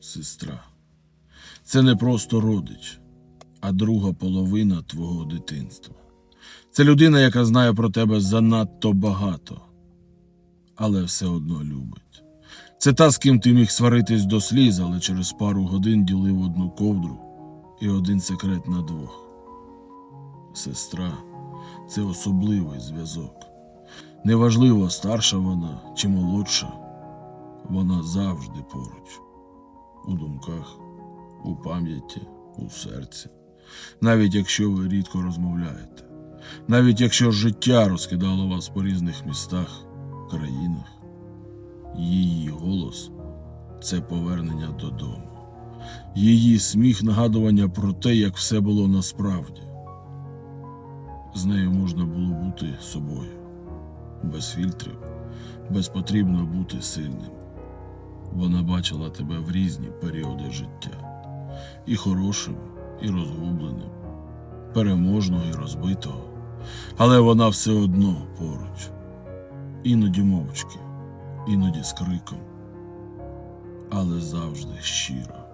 сестра. Це не просто родич, а друга половина твого дитинства. Це людина, яка знає про тебе занадто багато, але все одно любить. Це та, з ким ти міг сваритись до сліз, але через пару годин ділив одну ковдру і один секрет на двох. Сестра це особливий зв'язок. Неважливо, старша вона чи молодша, вона завжди поруч, у думках, у пам'яті, у серці, навіть якщо ви рідко розмовляєте, навіть якщо життя розкидало вас по різних містах, країнах, її голос це повернення додому, її сміх нагадування про те, як все було насправді. З нею можна було бути собою, без фільтрів, без потрібно бути сильним. Вона бачила тебе в різні періоди життя, і хорошим, і розгубленим, переможного і розбитого, але вона все одно поруч, іноді мовчки, іноді з криком, але завжди щиро.